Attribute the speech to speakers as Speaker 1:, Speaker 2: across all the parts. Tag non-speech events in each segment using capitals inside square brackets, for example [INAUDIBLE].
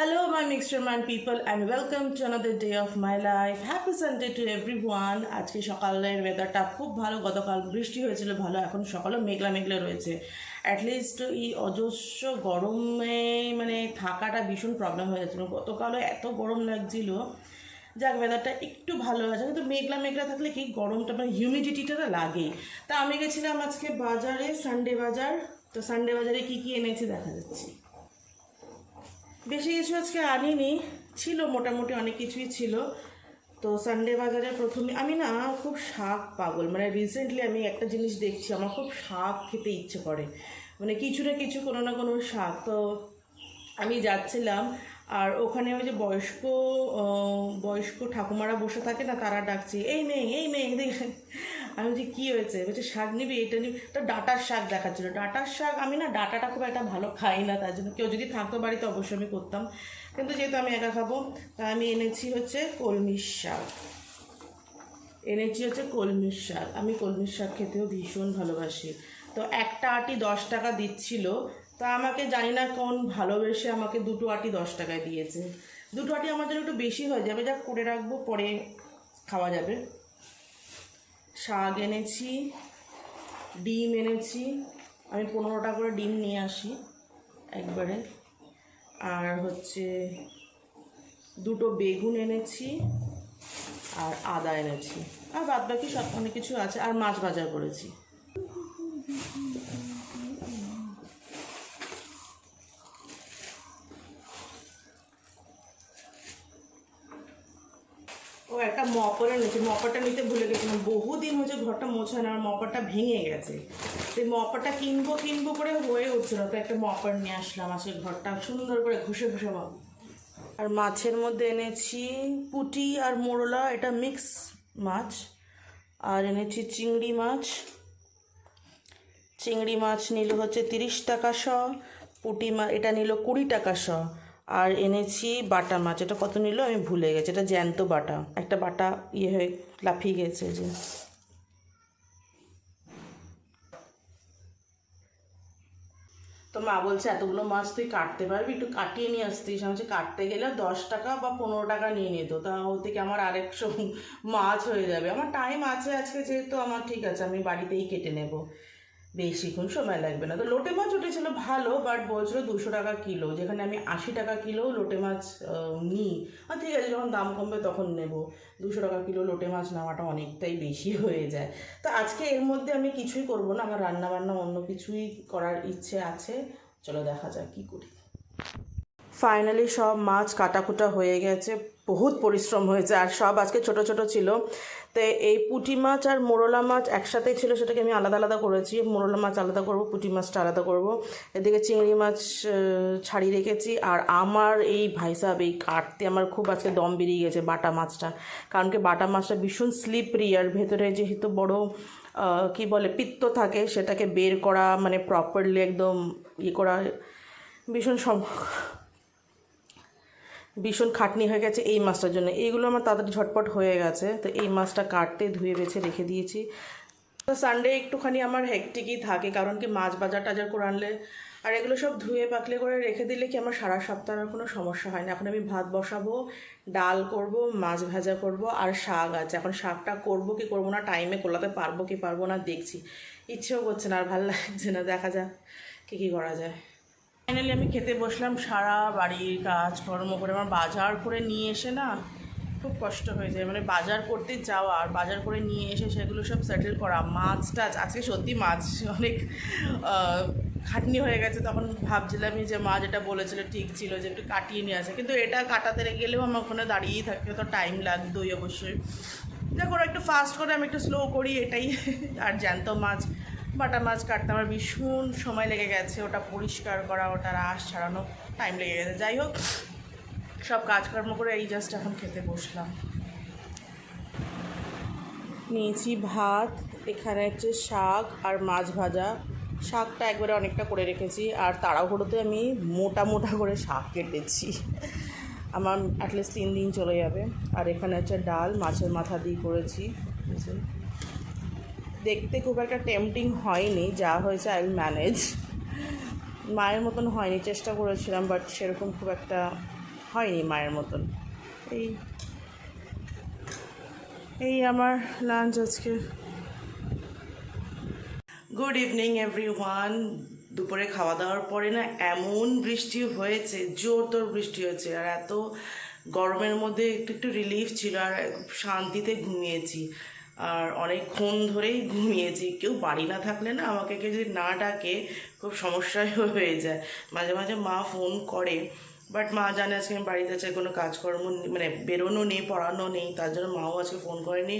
Speaker 1: Hello, my mixture man people, and welcome to another day of my life. Happy Sunday to everyone. আজকে সকালের ওয়েদারটা খুব ভালো। গতকাল বৃষ্টি হয়েছিল ভালো। এখন সকালে মেঘলা মেঘলা রয়েছে। অ্যাটলিস্ট এই অজস্র গরমে মানে থাকাটা ভীষণ প্রবলেম হয়ে যাচ্ছিল। গতকালও এত গরম লাগছিল। যাক ওয়েদারটা একটু ভালো আছে। কিন্তু মেঘলা মেঘলা থাকলে কি গরমটা মানে হিউমিডিটিটা না লাগেই তা আমি গেছিলাম আজকে বাজারে সানডে বাজার। তো সানডে বাজারে কি কি এনেছি দেখা যাচ্ছে। বেশি কিছু আজকে আনিনি, ছিল মোটামুটি অনেক কিছুই ছিল। তো সানডে বাজারে প্রথমে আমি না খুব শাক পাগল মানে রিসেন্টলি আমি একটা জিনিস দেখছি, আমার খুব শাক খেতে ইচ্ছে করে। মানে কিছু না কিছু কোনো না কোনো শাক। তো আমি যাচ্ছিলাম আর ওখানে ওই যে বয়স্ক বয়স্ক ঠাকুমারা বসে থাকে না, তারা ডাকছে, এই মেয়ে এই মেয়ে আয়।" আমি বলছি, কী হয়েছে? বলছে, শাক নিবি, এটা নিবি। তো ডাটার শাক দেখাচ্ছিল। ডাটার শাক আমি না, ডাটাটা খুব একটা ভালো খাই না, তার জন্য কেউ যদি থাকতো বাড়িতে অবশ্যই আমি করতাম। কিন্তু যেহেতু আমি একা খাব, তা আমি এনেছি হচ্ছে কলমির শাক। এনেছি হচ্ছে কলমির শাক। আমি কলমির শাক খেতেও ভীষণ ভালোবাসি। তো একটা আটি দশ টাকা দিচ্ছিল তা আমাকে জানি না কোন ভালোবেসে আমাকে দুটো আটি দশ টাকায় দিয়েছে। দুটো আটি জন্য একটু বেশি হয়ে যাবে, যা করে রাখব, পরে খাওয়া যাবে। শাক এনেছি, ডিম এনেছি, আমি পনেরোটা করে ডিম নিয়ে আসি একবারে। আর হচ্ছে দুটো বেগুন এনেছি আর আদা এনেছি। আর বাদ বাকি সব অনেক কিছু আছে, আর মাছ বাজার করেছি। একটা মপারও নিয়েছে মপারটা নিতে ভুলে গেছিলাম। বহুদিন হচ্ছে ঘরটা মোছা না, আর মপারটা ভেঙে গেছে। সেই মপারটা কিনবো কিনবো করে হয়ে উঠছিল তো একটা মপার নিয়ে আসলাম আজকে ঘরটা সুন্দর করে ঘষে ঘষে পাবো আর মাছের মধ্যে এনেছি পুঁটি আর মোরলা, এটা মিক্স মাছ। আর এনেছি চিংড়ি মাছ। চিংড়ি মাছ নিল হচ্ছে তিরিশ টাকা শ, পুঁটি মাছ এটা নিল কুড়ি টাকা শ। আর এনেছি বাটা মাছ। এটা কত নিল? আমি ভুলে গেছি। এটা জ্যান্ত বাটা। একটা বাটা ইয়ে হয়ে লাফিয়ে গেছে যে। তো মা বলছে, এতগুলো মাছ তুই কাটতে পারবি? একটু কাটিয়ে নিয়ে আসতিস। আমি কাটতে গেলে দশ টাকা বা পনেরো টাকা নিয়ে নিত। তা থেকে আমার আরেকশো মাছ হয়ে যাবে। আমার টাইম আছে আজকে যেহেতু, আমার ঠিক আছে, আমি বাড়িতেই কেটে নেব। বেশিক্ষণ সময় লাগবে না। তো লোটে মাছ উঠেছিল ভালো বাট বলছিল দুশো টাকা কিলো, যেখানে আমি আশি টাকা কিলো লোটে মাছ নিই। আর ঠিক আছে, যখন দাম কমবে তখন নেব। দুশো টাকা কিলো লোটে মাছ নেওয়াটা অনেকটাই বেশি [LAUGHS] হয়ে যায়। তো আজকে এর মধ্যে আমি কিছুই করব না, আমার রান্না বান্না অন্য কিছুই করার ইচ্ছে আছে। চলো দেখা যাক কী করি। ফাইনালি সব মাছ কাটাকুটা হয়ে গেছে, বহুত পরিশ্রম হয়েছে, আর সব আজকে ছোট ছোট ছিল। তো এই পুঁটি মাছ আর মোরলা মাছ একসাথেই ছিল, সেটাকে আমি আলাদা আলাদা করেছি। মোরলা মাছ আলাদা করব, পুঁটি মাছটা আলাদা করব। এদিকে চিংড়ি মাছ ছাড়িয়ে রেখেছি, আর আমার এই ভাই এই কাটতে আমার খুব আজকে দম বেরিয়ে গেছে বাটা মাছটা। কারণ কি বাটা মাছটা ভীষণ স্লিপরি আর ভেতরে যেহেতু বড় কি বলে, পিত্ত থাকে, সেটাকে বের করা মানে প্রপারলি একদম ইয়ে করা, ভীষণ সম ভীষণ খাটনি হয়ে গেছে এই মাছটার জন্য। এইগুলো আমার তাড়াতাড়ি ঝটপট হয়ে গেছে। তো এই মাছটা কাটতে, ধুয়ে, বেছে, রেখে দিয়েছি। তো সানডে একটুখানি আমার হেকটিকই থাকে, কারণ কি মাছ বাজার টাজার করে আনলে আর এগুলো সব ধুয়ে, পাকলে করে রেখে দিলে কি আমার সারা সপ্তাহের কোনো সমস্যা হয় না। এখন আমি ভাত বসাবো, ডাল করব, মাছ ভাজা করব আর শাক আছে। এখন শাকটা করব কি করব না টাইমে কোলাতে পারব কি পারব না দেখছি। ইচ্ছেও করছে না আর ভালো লাগছে না। দেখা যাক কী কী করা যায়। ফাইনালি আমি খেতে বসলাম, সারা বাড়ির কাজ কর্ম করে আমার বাজার করে নিয়ে এসে না খুব কষ্ট হয়ে যায়। মানে বাজার করতে যাওয়া আর বাজার করে নিয়ে এসে সেগুলো সব সেটেল করা, মাছ টাছ, আজকে সত্যি মাছ অনেক খাটনি হয়ে গেছে। তখন ভাবছিলামই যে মা যেটা বলেছিল ঠিক ছিল যে একটু কাটিয়ে নিয়ে আসে। কিন্তু এটা কাটাতে গেলেও আমার ওখানে দাঁড়িয়েই থাকতে তো টাইম লাগতোই অবশ্যই। দেখো একটু ফাস্ট করে, আমি একটু স্লো করি, এটাই। আর জ্যান্ত মাছ বাটা মাছ কাটতে আমার ভীষণ সময় লেগে গেছে। ওটা পরিষ্কার করা, ওটা রাস ছাড়ানো টাইম লেগে গেছে। যাই হোক, সব কাজকর্ম করে এই জাস্ট এখন খেতে বসলাম। নিয়েছি ভাত, এখানে হচ্ছে শাক আর মাছ ভাজা। শাকটা একবারে অনেকটা করে রেখেছি, আর তাড়াহুড়োতে আমি মোটা মোটা করে শাক কেটেছি। আমার অ্যাটলিস্ট তিন দিন চলে যাবে। আর এখানে হচ্ছে ডাল, মাছের মাথা দিয়ে করেছি। যে। দেখতে খুব একটা টেম্পটিং হয়নি, যা হয়েছে আই ম্যানেজ মায়ের মতন হয়নি, চেষ্টা করেছিলাম বাট সেরকম খুব একটা হয়নি মায়ের মতন। এই এই আমার লাঞ্চ আজকে। গুড ইভিনিং এভরি ওয়ান দুপুরে খাওয়া দাওয়ার পরে না এমন বৃষ্টি হয়েছে জোর তোর বৃষ্টি হয়েছে, আর এত গরমের মধ্যে একটু একটু রিলিফ ছিল, আর শান্তিতে ঘুমিয়েছি। আর অনেকক্ষণ ধরেই ঘুমিয়েছি। কেউ বাড়ি না থাকলে না আমাকে কেউ যদি না ডাকে, খুব সমস্যায় [LAUGHS] হয়ে যায়। মাঝে মাঝে মা ফোন করে বাট মা জানে আজকে আমি বাড়িতে আছে কোনো কাজকর্ম মানে বেরোনো নেই, পড়ানো নেই, তার জন্য মাও আজকে ফোন করেনি।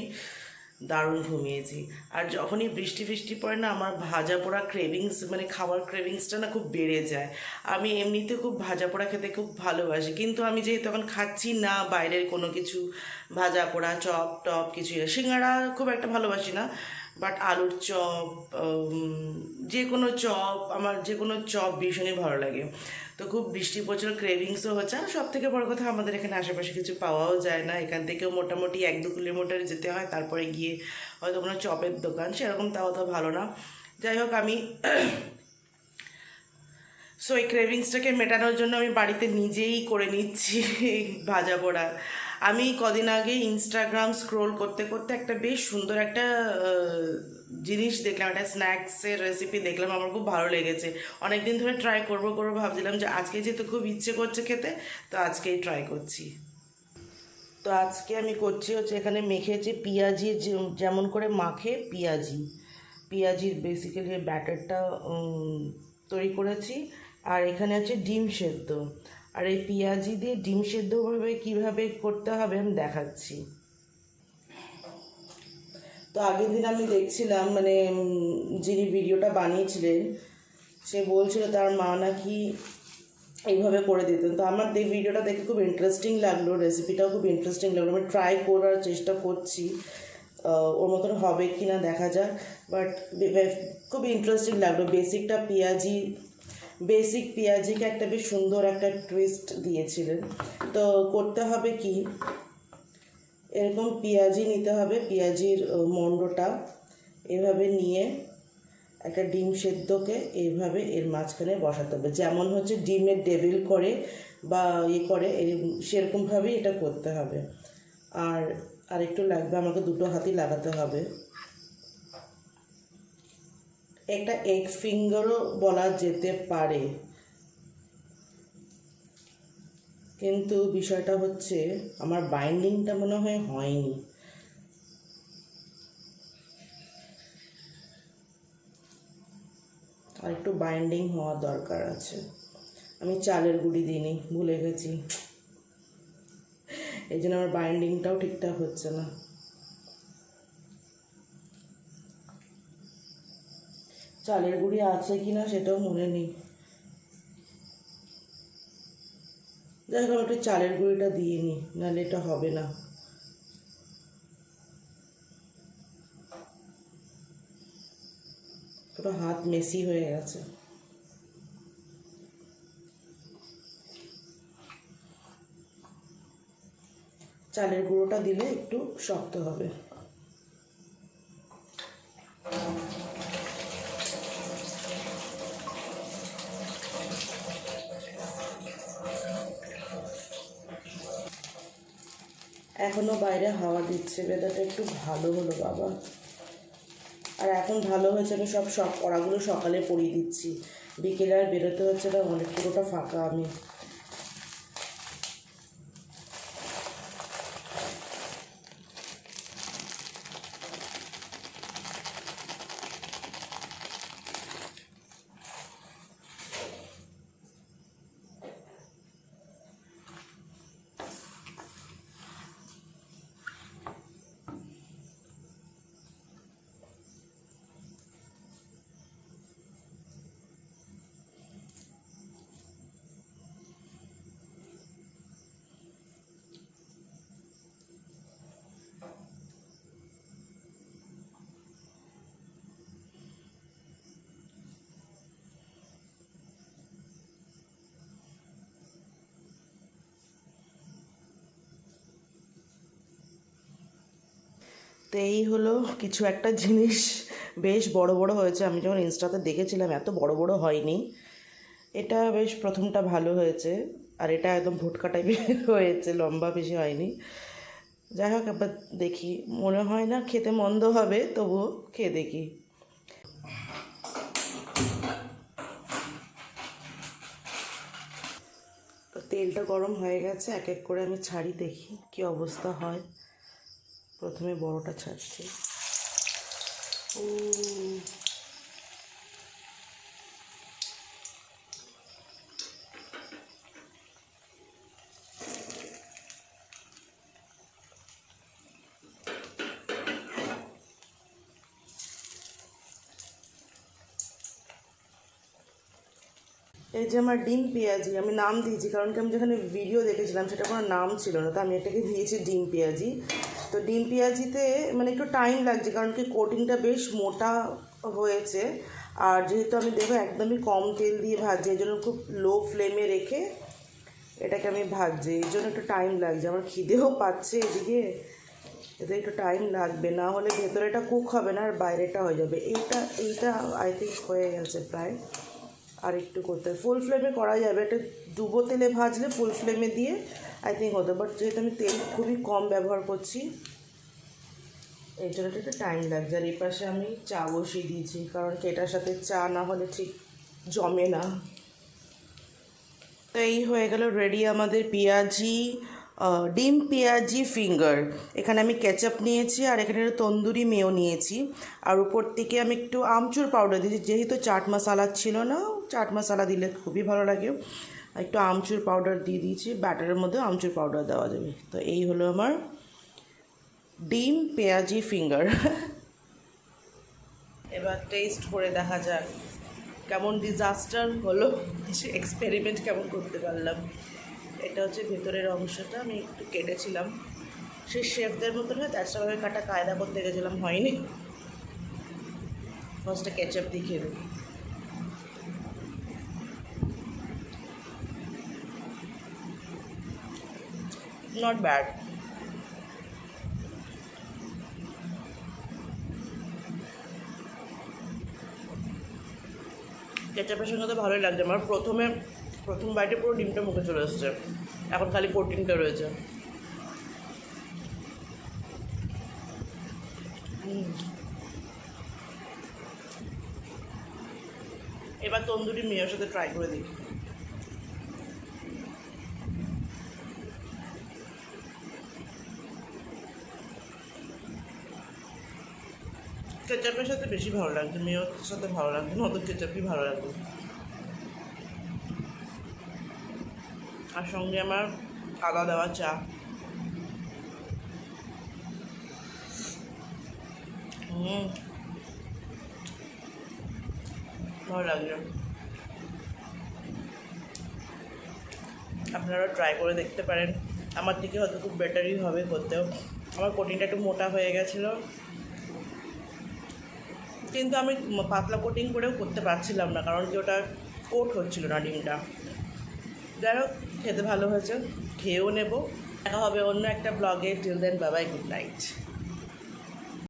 Speaker 1: দারুণ ঘুমিয়েছি। আর যখনই বৃষ্টি ফিষ্টি পড়ে না, আমার ভাজা পোড়া ক্রেভিংস মানে খাবার ক্রেভিংসটা না খুব বেড়ে যায়। আমি এমনিতে খুব ভাজা পোড়া খেতে খুব ভালোবাসি। কিন্তু আমি যেহেতু এখন খাচ্ছি না, বাইরের কোনো কিছু, ভাজা পোড়া, চপ, টপ কিছু সিঙ্গাড়া খুব একটা ভালোবাসি না। বাট আলুর চপ যে কোনো চপ, আমার যে কোনো চপ ভীষণই ভালো লাগে। তো খুব বৃষ্টি প্রচুর ক্রেভিংসও হচ্ছে। আর সব থেকে বড় কথা, আমাদের এখানে আশেপাশে কিছু পাওয়াও যায় না। এখান থেকেও মোটামুটি এক দু কিলোমিটার যেতে হয়, তারপরে গিয়ে হয়তো কোনো চপের দোকান। সেরকম তাও তো ভালো না। যাই হোক, আমি সো এই ক্রেভিংসটাকে মেটানোর জন্য আমি বাড়িতে নিজেই করে নিচ্ছি ভাজা পোড়া। আমি কদিন আগে ইনস্টাগ্রাম স্ক্রোল করতে করতে একটা বেশ সুন্দর একটা জিনিস দেখলাম, একটা স্ন্যাক্সের রেসিপি দেখলাম, আমার খুব ভালো লেগেছে। অনেক দিন ধরে ট্রাই করব করব ভাবছিলাম যে আজকে যেহেতু খুব ইচ্ছে করছে খেতে, তো আজকেই ট্রাই করছি। তো আজকে আমি করছি হচ্ছে এখানে মেখেছি পেঁয়াজি যেমন করে মাখে পেঁয়াজি। পেঁয়াজির বেসিক্যালি ব্যাটারটা তৈরি করেছি। আর এখানে আছে ডিম সেদ্ধ। আর এই পেঁয়াজি দিয়ে ডিম সেদ্ধভাবে কীভাবে করতে হবে আমি দেখাচ্ছি। তো আগের দিন আমি দেখছিলাম মানে যিনি ভিডিওটা বানিয়েছিলেন, সে বলছিল তার মা নাকি এইভাবে করে দিতেন। তো আমার এই ভিডিওটা দেখে খুব ইন্টারেস্টিং লাগল রেসিপিটাও খুব ইন্টারেস্টিং লাগল। আমি ট্রাই করার চেষ্টা করছি ওর মতন হবে কি না দেখা যাক। বাট খুব ইন্টারেস্টিং লাগল। বেসিকটা পেঁয়াজি বেসিক পেঁয়াজিকে একটা বেশ সুন্দর একটা টুইস্ট দিয়েছিলেন। তো করতে হবে কি? এরকম পেঁয়াজি নিতে হবে, পেঁয়াজির মণ্ডটা এভাবে নিয়ে একটা ডিম সেদ্ধকে এইভাবে এর মাঝখানে বসাতে হবে। যেমন হচ্ছে ডিমের ডেভিল করে বা ইয়ে করে সেরকমভাবেই এটা করতে হবে। আর আর একটু লাগবে, আমাকে দুটো হাতই লাগাতে হবে। একটা এগ ফিঙ্গারও বলা যেতে পারে। কিন্তু বিষয়টা হচ্ছে, আমার বাইন্ডিংটা মনে হয় হয়নি। আর একটু বাইন্ডিং হওয়া দরকার আছে। আমি চালের গুঁড়ি দিইনি, ভুলে গেছি। এই জন্য আমার বাইন্ডিংটাও ঠিকঠাক হচ্ছে না। চালের গুঁড়ি আছে কি না সেটাও মনে নেই। যাই হোক, একটু চালের গুঁড়িটা দিয়ে নিই, নাহলে এটা হবে না। পুরো হাত মেসি হয়ে গেছে। চালের গুঁড়োটা দিলে একটু শক্ত হবে। হাওয়া দিচ্ছে বেদাটা একটু ভালো হলো বাবা। আর এখন ভালো হয়েছে, আমি সব সব পড়াগুলো সকালে পড়িয়ে দিচ্ছি। বিকেলে আর বেরোতে হচ্ছে না, অনেক পুরোটা ফাঁকা আমি। তো এই হলো কিছু একটা জিনিস বেশ বড় বড় হয়েছে। আমি যখন ইনস্টাতে দেখেছিলাম, এত বড় বড় হয়নি। এটা বেশ প্রথমটা ভালো হয়েছে। আর এটা একদম ভুটকা টাইপের হয়েছে, লম্বা বেশি হয়নি। যাই হোক একবার দেখি। মনে হয় না খেতে মন্দ হবে, তবুও খেয়ে দেখি। তেলটা গরম হয়ে গেছে, এক এক করে আমি ছাড়ি দেখি কি অবস্থা হয়। প্রথমে বড়টা ছাড়ছি। ও এই যে আমার ডিম পেঁয়াজি, আমি নাম দিয়েছি, কারণ কি আমি যেখানে ভিডিও দেখেছিলাম সেটা কোনো নাম ছিল না, তো আমি এটাকে দিয়েছি ডিম পেঁয়াজি। তো ডিম পেঁয়াজিতে মানে একটু টাইম লাগছে, কারণ কি কোটিংটা বেশ মোটা হয়েছে। আর যেহেতু আমি দেখো একদমই কম তেল দিয়ে ভাজছি, এই জন্য খুব লো ফ্লেমে রেখে এটাকে আমি ভাজছি। এই জন্য একটু টাইম লাগছে, আমার খিদেও পাচ্ছে এদিকে। এতে একটু টাইম লাগবে, না হলে ভেতরেটা কুক হবে না, আর বাইরেটা হয়ে যাবে। এইটা এইটা আই থিঙ্ক হয়ে গেছে প্রায়। আর একটু করতে ফুল ফ্লেমে করা যাবে, এটা ডুবো তেলে ভাজলে ফুল ফ্লেমে দিয়ে আই থিঙ্ক হতো বাট যেহেতু আমি তেল খুবই কম ব্যবহার করছি এই জন্য একটু টাইম লাগছে। আর এই পাশে আমি চা বসিয়ে দিয়েছি, কারণ এটার সাথে চা না হলে ঠিক জমে না। তো এই হয়ে গেল রেডি আমাদের পেঁয়াজি ডিম, পেঁয়াজি ফিঙ্গার এখানে আমি কেচাপ নিয়েছি আর এখানে তন্দুরি মেও নিয়েছি। আর উপর থেকে আমি একটু আমচুর পাউডার দিয়েছি, যেহেতু চাট মশালা ছিল না, চাট মশলা দিলে খুবই ভালো লাগে। একটু আমচুর পাউডার দিয়ে দিয়েছি ব্যাটারের মধ্যে আমচুর পাউডার দেওয়া যাবে। তো এই হলো আমার ডিম পেঁয়াজি ফিঙ্গার [LAUGHS] এবার টেস্ট করে দেখা যাক কেমন ডিজাস্টার হলো কিছু এক্সপেরিমেন্ট কেমন করতে পারলাম। এটা হচ্ছে ভেতরের অংশটা, আমি একটু কেটেছিলাম। সেই শেফদের মতন হয় তার সঙ্গে কাটা কায়দা করতে গেছিলাম, হয়নি? ফার্স্টে কেচাপ দিয়ে খেয়ে নট ব্যাড কেচাপের সঙ্গে তো ভালোই লাগছে। আমার প্রথমে, প্রথম বাইটে পুরো ডিমটা মুখে চলে এসছে। এখন খালি কোটিংটা রয়েছে। এবার তন্দুরি মেয়ের সাথে ট্রাই করে দেখি। কেচাপের সাথে বেশি ভালো লাগছে মেয়ের সাথে ভালো লাগছে না অত কেচাপই ভালো লাগছে। আর সঙ্গে আমার আদা দেওয়া চা। হুম। ভালো লাগছে আপনারা ট্রাই করে দেখতে পারেন। আমার থেকে হয়তো খুব বেটারই হবে করতেও। আমার কোটিংটা একটু মোটা হয়ে গেছিল। কিন্তু আমি পাতলা কোটিং করেও করতে পারছিলাম না, কারণ কি ওটা কোট হচ্ছিল না ডিমটা। যাই হোক, খেতে ভালো হয়েছে, খেয়েও নেব। দেখা হবে অন্য একটা ব্লগে টিল দেন বাবাই গুড নাইট